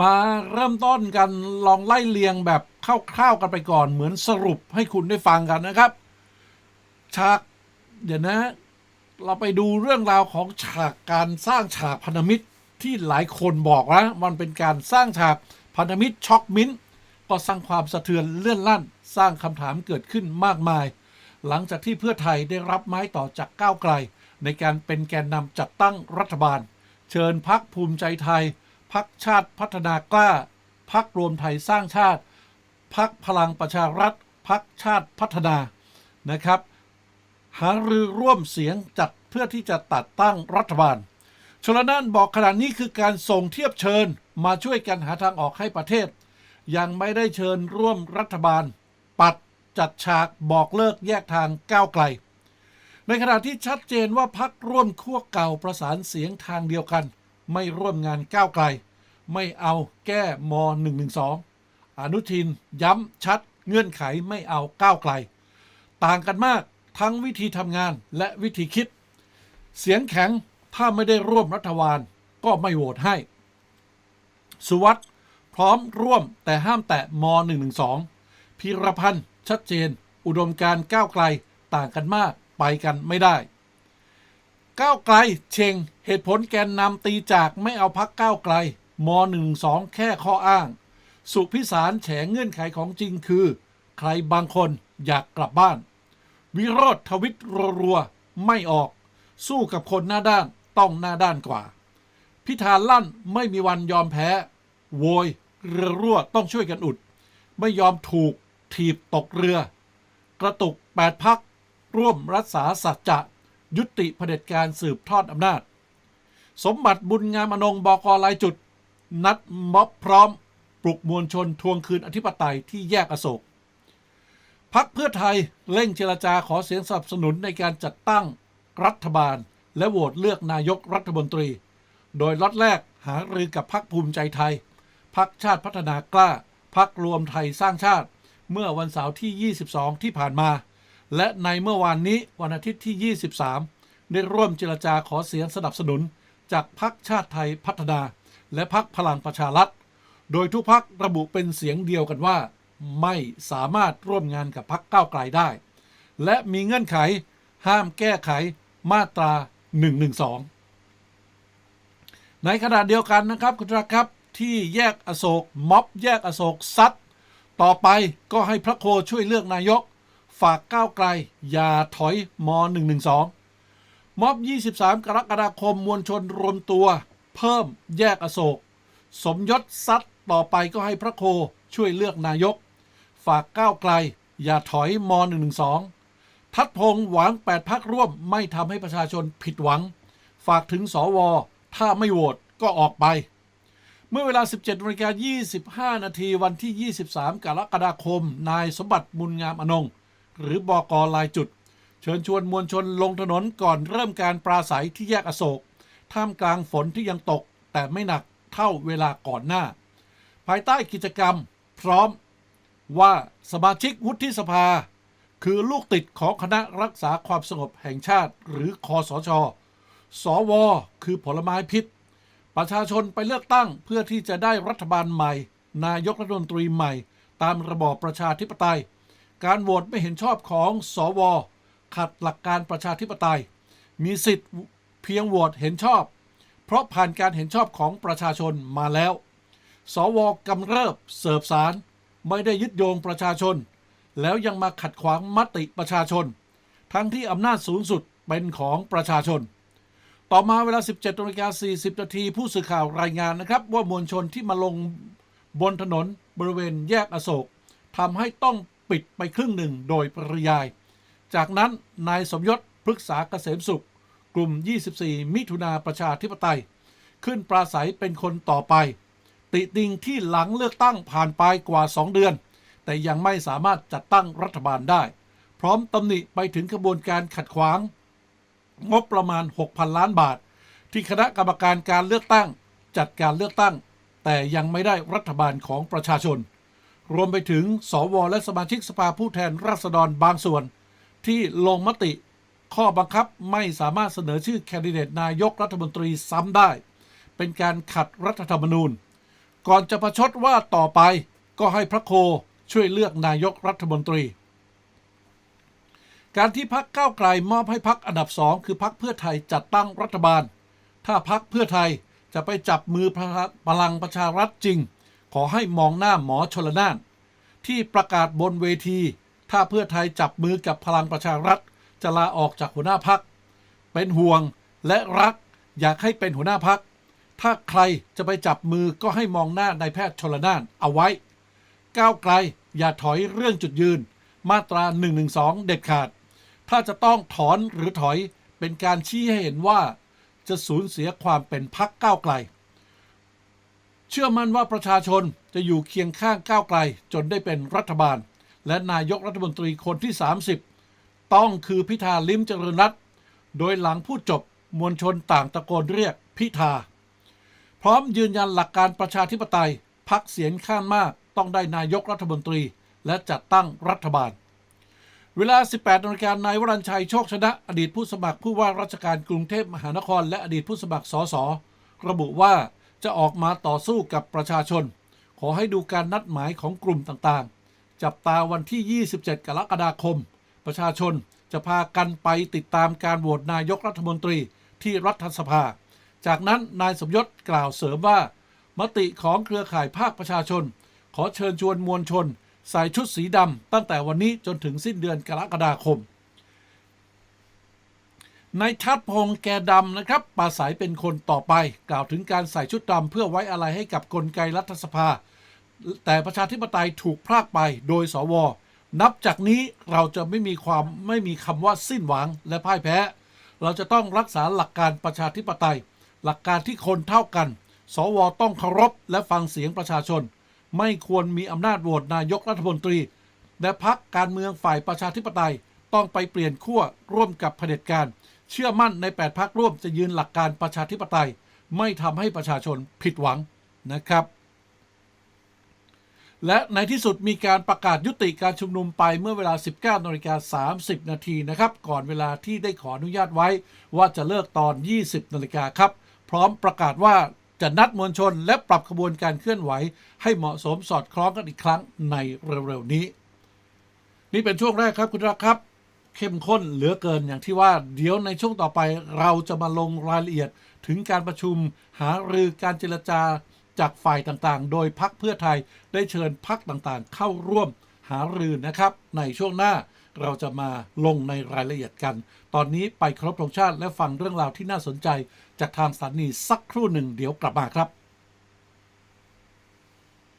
มาเริ่มต้นกันลองไล่เลียงแบบคร่าวๆกันไปก่อนเหมือนสรุปให้คุณได้ฟังกันนะครับ ฉาก เดี๋ยวนะ เราไปดูเรื่องราวของฉากการสร้างฉากพันธมิตรที่หลายคนบอกว่ามันเป็นการสร้างฉากพันธมิตรช็อกมิ้นท์ก็สร้างความสะเทือนเลื่อนลั่น สร้างคำถามเกิดขึ้นมากมาย หลังจากที่เพื่อไทยได้รับไม้ต่อจากก้าวไกล ในการเป็นแกนนำจัดตั้งรัฐบาล เชิญพักภูมิใจไทย พักชาติพัฒนากล้า พักรวมไทยสร้างชาติ พักพลังประชารัฐ พักชาติพัฒนานะครับ หารือร่วมเสียงจัดเพื่อที่จะตัดตั้งรัฐบาล ชลนานบอกขนาดนี้คือการส่งเทียบเชิญมาช่วยกันหาทางออกให้ประเทศ ยังไม่ได้เชิญร่วมรัฐบาล ปัดจัดฉากบอกเลิกแยกทางก้าวไกล ในขณะที่ชัดเจนว่าพักร่วมขั้วเก่าประสานเสียงทางเดียวกัน ไม่ร่วมงานก้าวไกล ไม่เอาแก้ม .112 อนุทินย้ำชัดเงื่อนไขไม่เอาก้าวไกล ต่างกันมากทั้งวิธีทำงานและวิธีคิด เสียงแข็งถ้าไม่ได้ร่วมรัฐบาลก็ไม่โหวตให้ สุวัสด์พร้อมร่วมแต่ห้ามแตะม .112 พีรพันธ์ชัดเจน อุดมการก้าวไกลต่างกันมากไปกันไม่ได้ ก้าวไกลเชงเหตุผลแกนนำตีจากไม่เอาพักก้าวไกลม .12 แค่ข้ออ้าง สุพิสารแฉเงื่อนไขของจริงคือ ใครบางคนอยากกลับบ้าน วิโรธทวิตรัวๆไม่ออก สู้กับคนหน้าด้านต้องหน้าด้านกว่า พิธาลั่นไม่มีวันยอมแพ้ โวยเรือรั่วต้องช่วยกันอุด ไม่ยอมถูกถีบตกเรือ กระตุกแปดพักร่วมรักษาสัจจะ ยุติเผด็จการสืบทอดอำนาจ สมบัติบุญงามอนงบอกลายจุด นัดม็อบพร้อม ปลุกมวลชนทวงคืนอธิปไตยที่แยกอโศกพักเพื่อไทยเร่งเจรจาขอเสียงสนับสนุนในการจัดตั้งรัฐบาล และโหวตเลือกนายกรัฐมนตรี โดยล็อตแรกหารือกับพักภูมิใจไทย พักชาติพัฒนากล้า พักรวมไทยสร้างชาติ เมื่อวันเสาร์ที่ 22 ที่ผ่านมา และในเมื่อวานนี้วันอาทิตย์ที่ 23 ได้ร่วมเจรจาขอเสียงสนับสนุน จากพักชาติไทยพัฒนา และพักพลังประชารัฐ โดยทุกพักระบุเป็นเสียงเดียวกันว่า ไม่สามารถร่วมงานกับพักก้าวไกลได้ และมีเงื่อนไข ห้ามแก้ไขมาตรา 112 ในขณะเดียวกันนะครับคุณรักครับที่แยกอโศกม็อบแยกอโศกซัดต่อไปก็ให้พระโคช่วยเลือกนายก ฝากก้าวไกล อย่าถอยม .112 ม็อบ 23 กรกฎาคมมวลชนรวมตัว เพิ่มแยกอโศก สมยศซัดต่อไปก็ให้พระโคช่วยเลือกนายก ฝากก้าวไกล อย่าถอยม .112 ทัดพงหวัง 8 พักร่วมไม่ทำให้ประชาชนผิดหวัง ฝากถึงสว ถ้าไม่โหวตก็ออกไป เมื่อเวลา 17นาฬิกา25 นาทีวันที่ 23 กรกฎาคม นายสมบัติบุญงามอนง หรือบอกลายจุด เชิญชวนมวลชนลงถนนก่อนเริ่มการปราศัยที่แยกอโศก ท่ามกลางฝนที่ยังตก แต่ไม่หนักเท่าเวลาก่อนหน้า ภายใต้กิจกรรม พร้อมว่าสมาชิกวุฒิสภา คือลูกติดของคณะรักษาความสงบแห่งชาติ หรือคอสช สว คือผลไม้พิษ ประชาชนไปเลือกตั้งเพื่อที่จะได้รัฐบาลใหม่ นายกรัฐมนตรีใหม่ ตามระบอบประชาธิปไตย การโหวตไม่เห็นชอบของสวขัดหลักการประชาธิปไตย มีสิทธิ์เพียงโหวตเห็นชอบ เพราะผ่านการเห็นชอบของประชาชนมาแล้ว สวกำเริบเสิร์ฟสารไม่ได้ยึดโยงประชาชน แล้วยังมาขัดขวางมติประชาชน ทั้งที่อำนาจสูงสุดเป็นของประชาชน ต่อมาเวลา 17นาฬิกา40นาทีผู้สื่อข่าวรายงานนะครับ ว่ามวลชนที่มาลงบนถนนบริเวณแยกอโศกทำให้ต้อง ปิดไปครึ่งหนึ่งโดยปริยาย จากนั้นนายสมยศพฤกษาเกษมสุข กลุ่ม 24 มิถุนาประชาธิปไตย ขึ้นปราศัยเป็นคนต่อไป ติติงที่หลังเลือกตั้งผ่านไปกว่า 2 เดือน แต่ยังไม่สามารถจัดตั้งรัฐบาลได้ พร้อมตำหนิไปถึงกระบวนการขัดขวาง งบประมาณ 6,000 ล้านบาท ที่คณะกรรมการการเลือกตั้ง จัดการเลือกตั้ง แต่ยังไม่ได้รัฐบาลของประชาชน รวมไปถึงสวและสมาชิกสภาผู้แทนราษฎรบางส่วน ที่ลงมติข้อบังคับไม่สามารถเสนอชื่อแคนดิเดตนายกรัฐมนตรีซ้ำได้ เป็นการขัดรัฐธรรมนูญ ก่อนจะประชดว่าต่อไปก็ให้พระโคช่วยเลือกนายกรัฐมนตรี การที่พักก้าวไกลมอบให้พักอันดับสองคือพักเพื่อไทยจัดตั้งรัฐบาล ถ้าพักเพื่อไทยจะไปจับมือพลังประชารัฐจริง ขอให้มองหน้าหมอชลนาน ที่ประกาศบนเวที ถ้าเพื่อไทยจับมือกับพลังประชารัฐ จะลาออกจากหัวหน้าพัก เป็นห่วงและรักอยากให้เป็นหัวหน้าพัก ถ้าใครจะไปจับมือก็ให้มองหน้านายแพทย์ชลนานเอาไว้ ก้าวไกลอย่าถอยเรื่องจุดยืน มาตรา 112 เด็ดขาด ถ้าจะต้องถอนหรือถอยเป็นการชี้ให้เห็นว่า จะสูญเสียความเป็นพักก้าวไกล เชื่อมั่นว่าประชาชนจะอยู่เคียงข้างก้าวไกล จนได้เป็นรัฐบาล และนายกรัฐมนตรีคนที่ 30 ต้องคือพิธาลิ้มเจริญรัตน์โดยหลังพูดจบมวลชนต่างตะโกนเรียกพิธา พร้อมยืนยันหลักการประชาธิปไตยพักเสียงข้างมากต้องได้นายกรัฐมนตรี และจัดตั้งรัฐบาล เวลา 18นาฬิกานายวรัญชัยโชคชนะ อดีตผู้สมัครผู้ว่าราชการกรุงเทพมหานคร และอดีตผู้สมัครสสระบุว่า จะออกมาต่อสู้กับประชาชน ขอให้ดูการนัดหมายของกลุ่มต่างๆ จับตาวันที่ 27 กรกฎาคม ประชาชนจะพากันไปติดตามการโหวตนายกรัฐมนตรีที่รัฐสภา จากนั้นนายสมยศกล่าวเสริมว่า มติของเครือข่ายภาคประชาชน ขอเชิญชวนมวลชน ใส่ชุดสีดำตั้งแต่วันนี้จนถึงสิ้นเดือนกรกฎาคม นายชัดพงษ์แกดำนะครับปราศัยเป็นคนต่อไป กล่าวถึงการใส่ชุดดำเพื่อไว้อะไรให้กับกลไกรัฐสภา แต่ประชาธิปไตยถูกพรากไปโดยสว นับจากนี้เราจะไม่มีความไม่มีคำว่าสิ้นหวังและพ่ายแพ้ เราจะต้องรักษาหลักการประชาธิปไตย หลักการที่คนเท่ากัน สวต้องเคารพและฟังเสียงประชาชน ไม่ควรมีอำนาจโหวตนายกรัฐมนตรี และพักการเมืองฝ่ายประชาธิปไตยต้องไปเปลี่ยนขั้วร่วมกับเผด็จการ เชื่อมั่นใน 8พักร่วมจะยืนหลักการประชาธิปไตย ไม่ทำให้ประชาชนผิดหวังนะครับ และในที่สุดมีการประกาศยุติการชุมนุมไปเมื่อเวลา 19นาฬิกา30 นาทีนะครับ ก่อนเวลาที่ได้ขออนุญาตไว้ ว่าจะเลิกตอน 20นาฬิกาครับ พร้อมประกาศว่าจะนัดมวลชนและปรับขบวนการเคลื่อนไหว ให้เหมาะสมสอดคล้องกันอีกครั้งในเร็วๆนี้ นี่เป็นช่วงแรกครับคุณรักครับ เข้มข้นเหลือเกินอย่างที่ว่าเดี๋ยวในช่วงต่อไปเราจะมาลงรายละเอียดถึงการประชุมหารือการเจรจาจากฝ่ายต่างๆ โดยพักเพื่อไทยได้เชิญพักต่างๆ เข้าร่วมหารือนะครับ ในช่วงหน้าเราจะมาลงในรายละเอียดกัน ตอนนี้ไปครบธงชาติและฟังเรื่องราวที่น่าสนใจ จากทางสถานีสักครู่หนึ่งเดี๋ยวกลับมาครับ